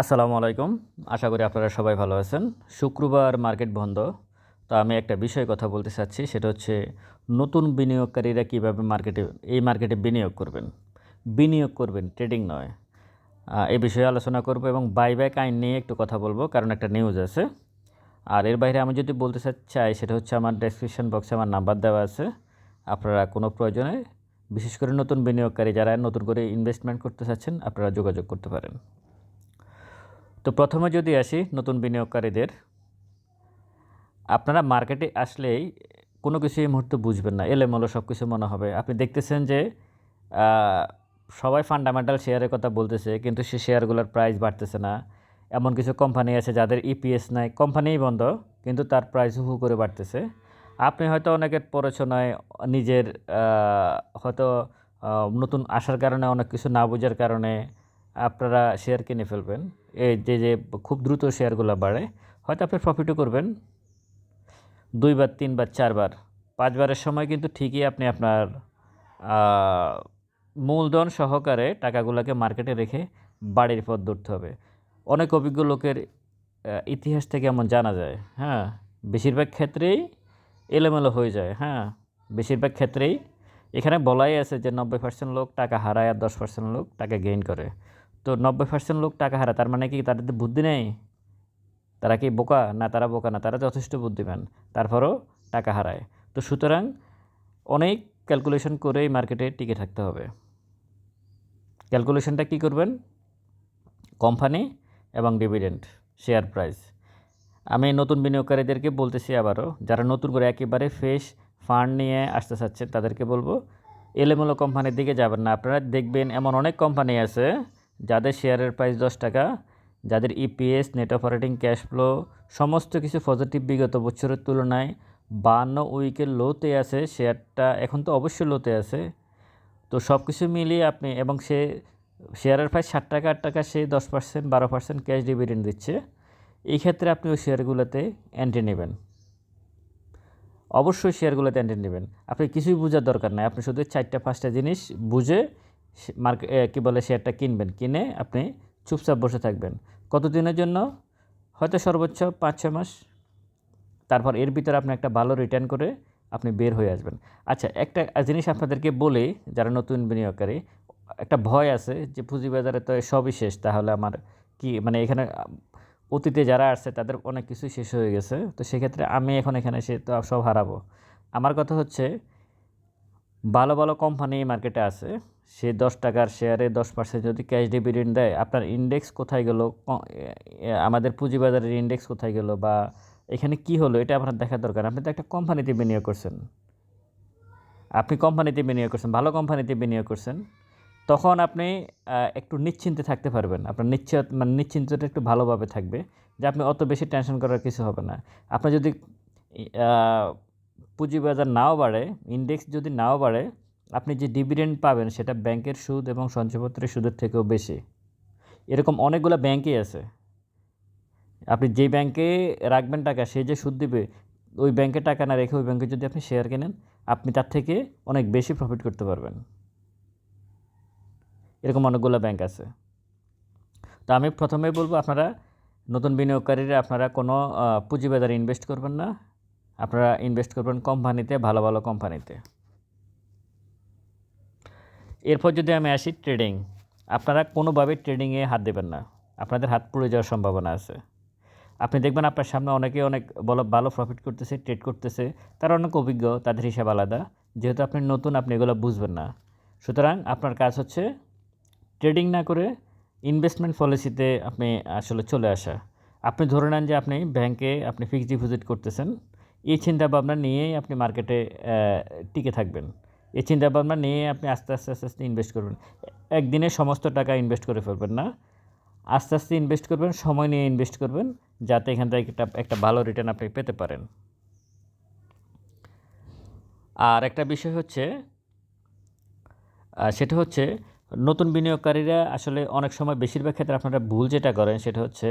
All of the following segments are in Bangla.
আসসালামু আলাইকুম। আশা করি আপনারা সবাই ভালো আছেন। শুক্রবার মার্কেট বন্ধ। তো আমি একটা বিষয়ে কথা বলতে চাচ্ছি, সেটা হচ্ছে নতুন বিনিয়োগকারীরা কীভাবে মার্কেটে, এই মার্কেটে বিনিয়োগ করবেন? বিনিয়োগ করবেন, ট্রেডিং নয়। এই বিষয়ে আলোচনা করব এবং বাইব্যাক আইন নিয়ে একটু কথা বলব, কারণ একটা নিউজ আছে। আর এর বাইরে আমি যদি বলতে চাই, সেটা হচ্ছে আমার ডেসক্রিপশন বক্সে আমার নাম্বার দেওয়া আছে। আপনারা কোনো প্রয়োজনে, বিশেষ করে নতুন বিনিয়োগকারী যারা নতুন করে ইনভেস্টমেন্ট করতে চাচ্ছেন, আপনারা যোগাযোগ করতে পারেন। তো প্রথমে যদি আসি নতুন বিনিয়োগকারীদের, আপনারা মার্কেটে আসলেই কোনো কিছু এই মুহূর্তে বুঝবেন না। এলেমলো সব কিছু মনে হবে। আপনি দেখতেছেন যে সবাই ফান্ডামেন্টাল শেয়ারের কথা বলতেছে, কিন্তু সে শেয়ারগুলোর প্রাইস বাড়তেছে না। এমন কিছু কোম্পানি আছে যাদের ইপিএস নাই। কোম্পানিই বন্ধ, কিন্তু তার প্রাইস হু হু করে বাড়তেছে। আপনি হয়তো অনেকের পড়াশোনায় নিজের হয়তো নতুন আসার কারণে, অনেক কিছু না বোঝার কারণে আপনারা শেয়ার কিনে ফেলবেন। এই যে যে খুব দ্রুত শেয়ারগুলো বাড়ে, হয়তো আপনি প্রফিটও করবেন। দুইবার, তিনবার, চারবার, পাঁচবারের সময় কিন্তু ঠিকই আপনি আপনার মূলধন সহকারে টাকাগুলোকে মার্কেটে রেখে বাড়ির পথ ধরতে হবে। অনেক অভিজ্ঞ লোকের ইতিহাস থেকে এমন জানা যায় হ্যাঁ? বেশিরভাগ ক্ষেত্রেই এলোমেলো হয়ে যায় হ্যাঁ? বেশিরভাগ ক্ষেত্রেই এখানে বলাই আছে যে, নব্বই পার্সেন্ট লোক টাকা হারায় আর দশ পার্সেন্ট লোক টাকা গেইন করে। তো নব্বই পার্সেন্ট লোক টাকা হারায়, তার মানে কি তাদের বুদ্ধি নেই? তারা কি বোকা? না, তারা বোকা না, তারা যথেষ্ট বুদ্ধিমান, তারপরও টাকা হারায়। তো সুতরাং অনেক ক্যালকুলেশন করেই মার্কেটে টিকে থাকতে হবে। ক্যালকুলেশনটা কি করবেন? কোম্পানি এবং ডিভিডেন্ড শেয়ার প্রাইস আমি নতুন বিনিয়োগকারীদেরকে বলতেছি আবারও, যারা নতুন করে একেবারে ফ্রেশ ফান্ড নিয়ে আসতে চাচ্ছেন, তাদেরকে বলব, এলেমেলো কোম্পানির দিকে যাবেন না। আপনারা দেখবেন এমন অনেক কোম্পানি আছে যাদের শেয়ারের প্রাইস দশ টাকা, যাদের EPS net operating cash flow সমস্ত কিছু পজিটিভ বিগত বছরের তুলনায় বান্ন উইকের লোতে আছে, শেয়ারটা এখন তো অবশ্যই লোতে আছে। তো সব কিছু মিলিয়ে আপনি, এবং সে শেয়ারের প্রায় ষাট টাকা, আট টাকা, সে দশ পার্সেন্ট বারো পার্সেন্ট ক্যাশ ডিভিডেন্ড দিচ্ছে। এই ক্ষেত্রে আপনি ওই শেয়ারগুলোতে এন্ট্রি নেবেন। অবশ্যই শেয়ারগুলোতে এন্ট্রি নেবেন। আপনি কিছুই বোঝার দরকার নাই। আপনি শুধু চারটা, পাঁচটা জিনিস বুঝে মার্কেট কী বলে, শেয়ারটা কিনবেন। কিনে আপনি চুপচাপ বসে থাকবেন। কতদিনের জন্য? হয়তো সর্বোচ্চ পাঁচ ছয় মাস। তারপর এর ভিতরে আপনি একটা ভালো রিটার্ন করে আপনি বের হয়ে আসবেন। আচ্ছা একটা জিনিস আপনাদেরকে বলি, যারা নতুন বিনিয়োগকারী, একটা ভয় আছে যে পুঁজিবাজারে তো সবই শেষ, তাহলে আমার কি মানে এখানে অতীতে যারা আসছে, তাদের অনেক কিছু শেষ হয়ে গেছে। তো সেক্ষেত্রে আমি এখন এখানে এসে তো সব হারাবো। আমার কথা হচ্ছে, ভালো ভালো কোম্পানি মার্কেটে আছে। সে দশ টাকার শেয়ারে দশ পার্সেন্ট যদি ক্যাশ ডিভিডেন্ড দেয়, আপনার ইন্ডেক্স কোথায় গেল? আমাদের পুঁজিবাজারের ইন্ডেক্স কোথায় গেল? বা এখানে কি হলো? এটা আপনার দেখার দরকার। আপনি তো একটা কোম্পানিতে বিনিয়োগ করছেন। আপনি কোম্পানিতে বিনিয়োগ করছেন, ভালো কোম্পানিতে বিনিয়োগ করছেন। তখন আপনি একটু নিশ্চিন্তে থাকতে পারবেন। আপনার নিশ্চিত মানে নিশ্চিন্তটা একটু ভালোভাবে থাকবে যে আপনি অত বেশি টেনশন করার কিছু হবে না। আপনার যদি পুঁজিবাজার নাও বাড়ে ইন্ডেক্স যদি নাও বাড়ে আপনি যে ডিভিডেন্ড পাবেন সেটা ব্যাংকের সুদ এবং সঞ্চয়পত্রের সুদের থেকেও বেশি। এরকম অনেকগুলো ব্যাংকই আছে। আপনি যেই ব্যাংকে রাখবেন টাকা, সে যে সুদ দিবে, ওই ব্যাংকে টাকা না রেখে ওই ব্যাংকে যদি আপনি শেয়ার কেনেন, আপনি তার থেকে অনেক বেশি প্রফিট করতে পারবেন। এরকম অনেকগুলো ব্যাংক আছে। তো আমি প্রথমেই বলব, আপনারা নতুন বিনিয়োগকারীরা, আপনারা কোনো পুঁজিবাজারে ইনভেস্ট করবেন না। আপনারা ইনভেস্ট করবেন কোম্পানিতে, ভালো ভালো কোম্পানিতে। এরপর যদি আমি আসি ট্রেডিং আপনারা কোনোভাবে ট্রেডিংয়ে হাত দেবেন না। আপনাদের হাত পুড়ে যাওয়ার সম্ভাবনা আছে। আপনি দেখবেন আপনার সামনে অনেকে অনেক বলো, ভালো প্রফিট করতেছে ট্রেড করতেছে, তারা অনেক অভিজ্ঞ, তাদের হিসাব আলাদা। যেহেতু আপনি নতুন, আপনি এগুলো বুঝবেন না। সুতরাং আপনার কাজ হচ্ছে ট্রেডিং না করে ইনভেস্টমেন্ট পলিসিতে আপনি আসলে চলে আসা। আপনি ধরে নেন যে আপনি ব্যাংকে আপনি ফিক্সড ডিপোজিট করতেছেন। এই চিন্তা ভাবনা নিয়েই আপনি মার্কেটে টিকে থাকবেন। এই চিন্তা ভাবনা নিয়ে আপনি আস্তে আস্তে আস্তে আস্তে ইনভেস্ট করবেন। একদিনে সমস্ত টাকা ইনভেস্ট করে ফেলবেন না। আস্তে আস্তে ইনভেস্ট করবেন, সময় নিয়ে ইনভেস্ট করবেন, যাতে এখান থেকে একটা একটা ভালো রিটার্ন আপনি পেতে পারেন। আর একটা বিষয় হচ্ছে সেটা হচ্ছে নতুন বিনিয়োগকারীরা আসলে অনেক সময় বেশিরভাগ ক্ষেত্রে আপনারা ভুল যেটা করেন সেটা হচ্ছে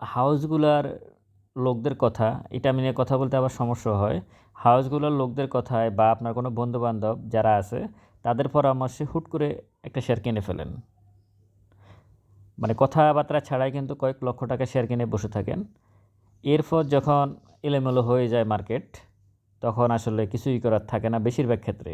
হাউসগুলার লোকদের কথা, এটা আমি নিয়ে কথা বলতে আবার সমস্যা হয়। হাউসগুলোর লোকদের কথায় বা আপনার কোনো বন্ধুবান্ধব যারা আছে, তাদের পরামর্শে হুট করে একটা শেয়ার কিনে ফেলেন। মানে কথাবার্তা ছাড়াই কিন্তু কয়েক লক্ষ টাকা শেয়ার কিনে বসে থাকেন। এরপর যখন এলোমেলো হয়ে যায় মার্কেট, তখন আসলে কিছুই করার থাকে না বেশিরভাগ ক্ষেত্রে।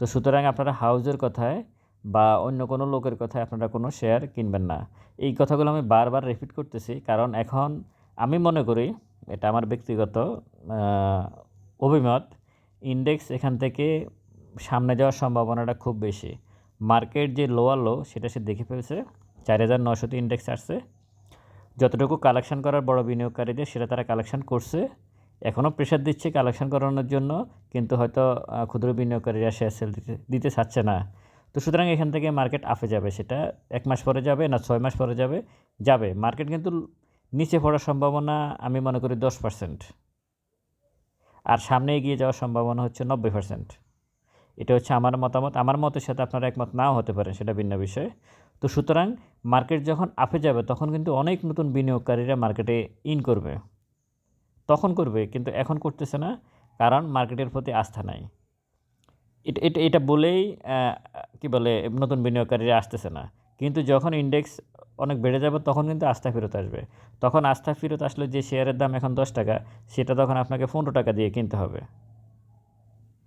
তো সুতরাং আপনারা হাউজের কথায় বা অন্য কোনো লোকের কথায় আপনারা কোনো শেয়ার কিনবেন না। এই কথাগুলো আমি বারবার রিপিট করতেছি, কারণ এখন আমি মনে করি এটা আমার ব্যক্তিগত অভিমত ইন্ডেক্স এখান থেকে সামনে যাওয়ার সম্ভাবনাটা খুব বেশি। মার্কেট যে লোয়ার লো সেটা সে দেখে ফেলছে। চার হাজার নশোতে ইন্ডেক্স আসছে। যতটুকু কালেকশন করার বড় বিনিয়োগকারীদের, সেটা তারা কালেকশন করছে। এখনও প্রেশার দিচ্ছে কালেকশন করানোর জন্য, কিন্তু হয়তো ক্ষুদ্র বিনিয়োগকারীরা শেয়ার সেল দিতে দিতে চাচ্ছে না। তো সুতরাং এখান থেকে মার্কেট আপে যাবে। সেটা এক মাস পরে যাবে না ছয় মাস পরে যাবে যাবে। মার্কেট কিন্তু নিচে পড়ার সম্ভাবনা আমি মনে করি দশ পার্সেন্ট আর সামনে এগিয়ে যাওয়ার সম্ভাবনা হচ্ছে নব্বই পার্সেন্ট এটা হচ্ছে আমার মতামত। আমার মতের সাথে আপনারা একমত নাও হতে পারেন, সেটা ভিন্ন বিষয়। তো সুতরাং মার্কেট যখন আপে যাবে, তখন কিন্তু অনেক নতুন বিনিয়োগকারীরা মার্কেটে ইন করবে। তখন করবে, কিন্তু এখন করতেছে না, কারণ মার্কেটের প্রতি আস্থা নাই। এটা এটা এটা বলেই কি বলে, নতুন বিনিয়োগকারীরা আসতেছে না। কিন্তু যখন ইন্ডেক্স অনেক বেড়ে যাবে, তখন কিন্তু আস্থা ফেরত আসবে। তখন আস্থা ফেরত আসলে যে শেয়ারের দাম এখন দশ টাকা, সেটা তখন আপনাকে পনেরো টাকা দিয়ে কিনতে হবে।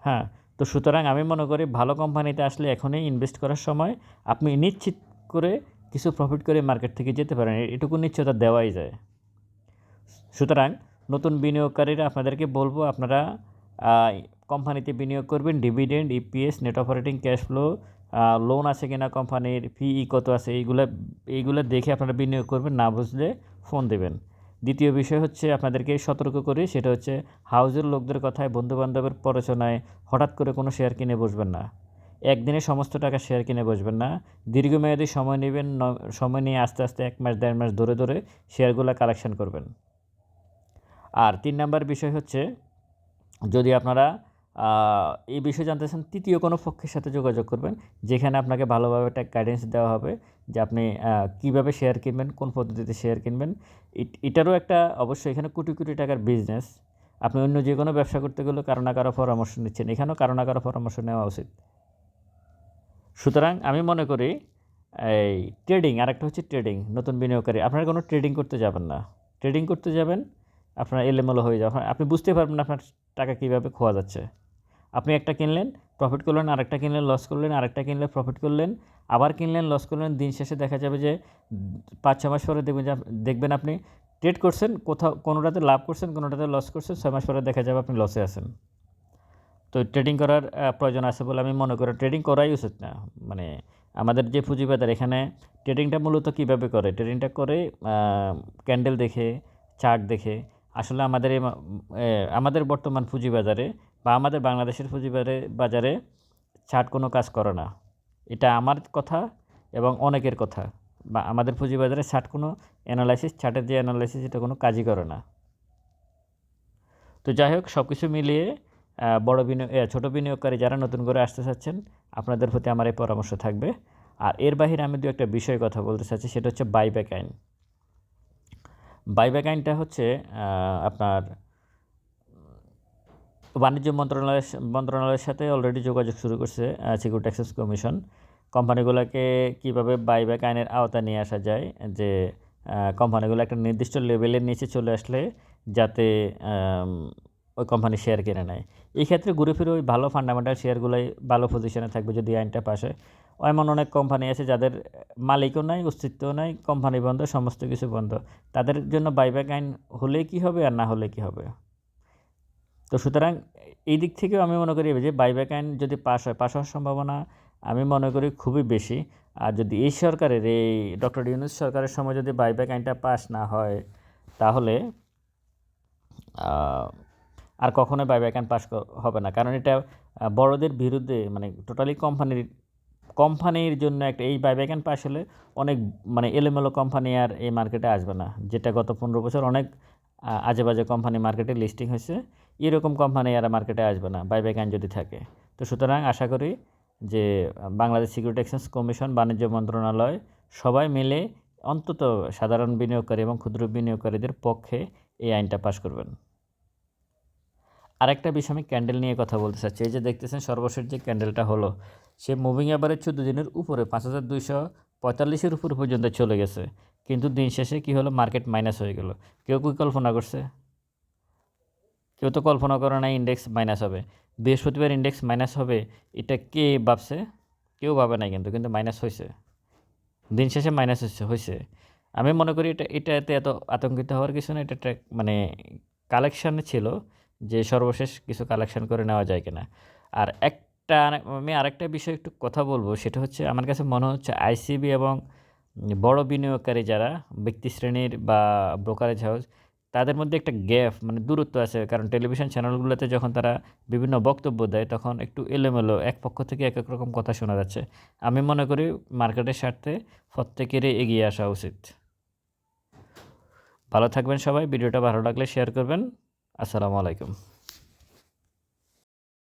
হ্যাঁ তো সুতরাং আমি মনে করি ভালো কোম্পানিতে আসলে এখনই ইনভেস্ট করার সময় আপনি নিশ্চিত করে কিছু প্রফিট করে মার্কেট থেকে যেতে পারেন এটুকু নিশ্চয়তা দেওয়াই যায়। সুতরাং নতুন বিনিয়োগকারীরা আপনাদেরকে বলব, আপনারা কোম্পানিতে বিনিয়োগ করবেন dividend EPS net operating cash flow loan আছে কিনা কোম্পানির ফিই কত আছে, এইগুলো এইগুলো দেখে আপনারা বিনিয়োগ করবেন, না বুঝলে ফোন দেবেন। দ্বিতীয় বিষয় হচ্ছে আপনাদেরকে সতর্ক করি, সেটা হচ্ছে হাউজের লোকদের কথায় বন্ধুবান্ধবের প্ররোচনায় হঠাৎ করে কোনো শেয়ার কিনে বসবেন না। একদিনে সমস্ত টাকা শেয়ার কিনে বসবেন না। দীর্ঘমেয়াদী সময় নেবেন সময় নিয়ে আস্তে আস্তে এক মাস, দেড় মাস ধরে ধরে শেয়ারগুলো কালেকশন করবেন। আর তিন নাম্বার বিষয় হচ্ছে, যদি আপনারা এই বিষয়ে জানতে চান, তৃতীয় কোনো পক্ষের সাথে যোগাযোগ করবেন, যেখানে আপনাকে ভালোভাবে একটা গাইডেন্স দেওয়া হবে যে আপনি কীভাবে শেয়ার কিনবেন, কোন পদ্ধতিতে শেয়ার কিনবেন। এটারও একটা অবশ্যই এখানে কোটি কোটি টাকার বিজনেস আপনি অন্য যে কোনো ব্যবসা করতে গেলেও কারও না কারও পরামর্শ নিচ্ছেন, এখানেও কারও না কারও পরামর্শ নেওয়া উচিত। সুতরাং আমি মনে করি, এই ট্রেডিং আরেকটা হচ্ছে ট্রেডিং নতুন বিনিয়োগকারী, আপনারা কোনো ট্রেডিং করতে যাবেন না। ট্রেডিং করতে যাবেন, আপনার এলোমেলো হয়ে যাবে আপনি বুঝতে পারবেন আপনার টাকা কীভাবে খোয়া যাচ্ছে। আপনি একটা কিনলেন প্রফিট করলেন, আরেকটা কিনলেন লস করলেন, আরেকটা কিনলে প্রফিট করলেন, আবার কিনলেন লস করলেন, দিন শেষে দেখা যাবে যে পাঁচ ছ মাস পরে দেখবেন দেখবেন আপনি ট্রেড করছেন, কোথাও, কোনোটাতে লাভ করছেন, কোনোটাতে লস করছেন, ছয় মাস পরে দেখা যাবে আপনি লসে আছেন। তো ট্রেডিং করার প্রয়োজন আছে বলে আমি মনে করি। ট্রেডিং করাই উচিত না। মানে আমাদের যে পুঁজিবাজার, এখানে ট্রেডিংটা মূলত কীভাবে করে? ট্রেডিংটা করে ক্যান্ডেল দেখে চার্ট দেখে। আসলে আমাদের আমাদের বর্তমান পুঁজিবাজারে বা আমাদের বাংলাদেশের পুঁজিবাজারে বাজারে ছাট কোনো কাজ করে না। এটা আমার কথা এবং অনেকের কথা। বা আমাদের পুঁজিবাজারে ছাট কোনো অ্যানালাইসিস ছাটের যে অ্যানালাইসিস এটা কোনো কাজই করে না। তো যাই হোক সব কিছু মিলিয়ে বড় বিনিয়োগ ছোটো বিনিয়োগকারী যারা নতুন করে আসতে চাচ্ছেন, আপনাদের প্রতি আমার এই পরামর্শ থাকবে। আর এর বাহিরে আমি দু একটা বিষয় কথা বলতে চাচ্ছি, সেটা হচ্ছে বাইব্যাক আইন। বাইব্যাক আইনটা হচ্ছে আপনার বাণিজ্য মন্ত্রণালয়ের মন্ত্রণালয়ের সাথে অলরেডি যোগাযোগ শুরু করছে সিকিউরিটি অ্যাক্সেস কমিশন কোম্পানিগুলোকে কীভাবে বাইব্যাক আইনের আওতা নিয়ে আসা যায়, যে কোম্পানিগুলো একটা নির্দিষ্ট লেভেলের নিচে চলে আসলে যাতে ওই কোম্পানি শেয়ার কিনে নেয়। এই ক্ষেত্রে ঘুরে ফিরে ওই ভালো ফান্ডামেন্টাল শেয়ারগুলোই ভালো পজিশনে থাকবে যদি আইনটা পাশে এমন অনেক কোম্পানি আছে যাদের মালিকও নাই, অস্তিত্বও নাই কোম্পানি বন্ধ, সমস্ত কিছু বন্ধ। তাদের জন্য বাইব্যাক আইন হলে কি হবে আর না হলে কি হবে? তো সুতরাং এই দিক থেকেও আমি মনে করি যে বাইব্যাক আইন যদি পাস হয় পাস হওয়ার সম্ভাবনা আমি মনে করি খুবই বেশি। আর যদি এই সরকারের এই ডক্টর ইউনুস সরকারের সময় যদি বাইব্যাক আইনটা পাস না হয় তাহলে আর কখনোই বাইব্যাক আইন পাস হবে না। কারণ এটা বড়দের বিরুদ্ধে মানে টোটালি কোম্পানির কোম্পানির জন্য একটা এই বাইব্যাক আইন পাস হলে অনেক মানে এলোমেলো কোম্পানি আর এই মার্কেটে আসবে না। যেটা গত পনেরো বছর অনেক আহ, আজে বাজে কোম্পানি মার্কেটে লিস্টিং হয়েছে। এরকম কোম্পানি আর মার্কেটে আসবে না বাইব্যাক আইন যদি থাকে। তো সুতরাং আশা করি যে বাংলাদেশ সিকিউরিটি এক্সচেঞ্জ কমিশন বাণিজ্য মন্ত্রণালয় সবাই মিলে অন্তত সাধারণ বিনিয়োগকারী এবং ক্ষুদ্র বিনিয়োগকারীদের পক্ষে এই আইনটা পাশ করবেন। আরেকটা বিষয় আমি ক্যান্ডেল নিয়ে কথা বলতে চাচ্ছি। এই যে দেখতেছেন সর্বশেষ যে ক্যান্ডেলটা হলো, সে মুভিং অ্যাভারেজ চোদ্দ দিনের উপরে, পাঁচ হাজার দুইশো পঁয়তাল্লিশের উপর পর্যন্ত চলে গেছে। কিন্তু দিন শেষে কি হলো? মার্কেট মাইনাস হয়ে গেল। কেউ কি কল্পনা করছে? কেউ তো কল্পনা করে না ইন্ডেক্স মাইনাস হবে। বৃহস্পতিবার ইন্ডেক্স মাইনাস হবে, এটা কে ভাবছে? কেউ ভাবে না কিন্তু কিন্তু মাইনাস হয়েছে দিন শেষে মাইনাস হচ্ছে হয়েছে আমি মনে করি এটা, এটাতে এত আতঙ্কিত হওয়ার কিছু না এটা একটা মানে কালেকশান ছিল যে সর্বশেষ কিছু কালেকশন করে নেওয়া যায় কিনা। আর একটা, আমি আরেকটা বিষয় একটু কথা বলব, সেটা হচ্ছে আমার কাছে মনে হচ্ছে আইসিবি এবং বড় বিনিয়োগকারী যারা, ব্যক্তি শ্রেণির বা ব্রোকারেজ হাউস তাদের মধ্যে একটা গ্যাপ মানে দূরত্ব আছে। কারণ টেলিভিশন চ্যানেলগুলোতে যখন তারা বিভিন্ন বক্তব্য দেয়, তখন একটু এলোমেলো, এক পক্ষ থেকে এক এক রকম কথা শোনা যাচ্ছে। আমি মনে করি মার্কেটের স্বার্থে প্রত্যেকেরই এগিয়ে আসা উচিত। ভালো থাকবেন সবাই, ভিডিওটা ভালো লাগলে শেয়ার করবেন। আসসালামু আলাইকুম।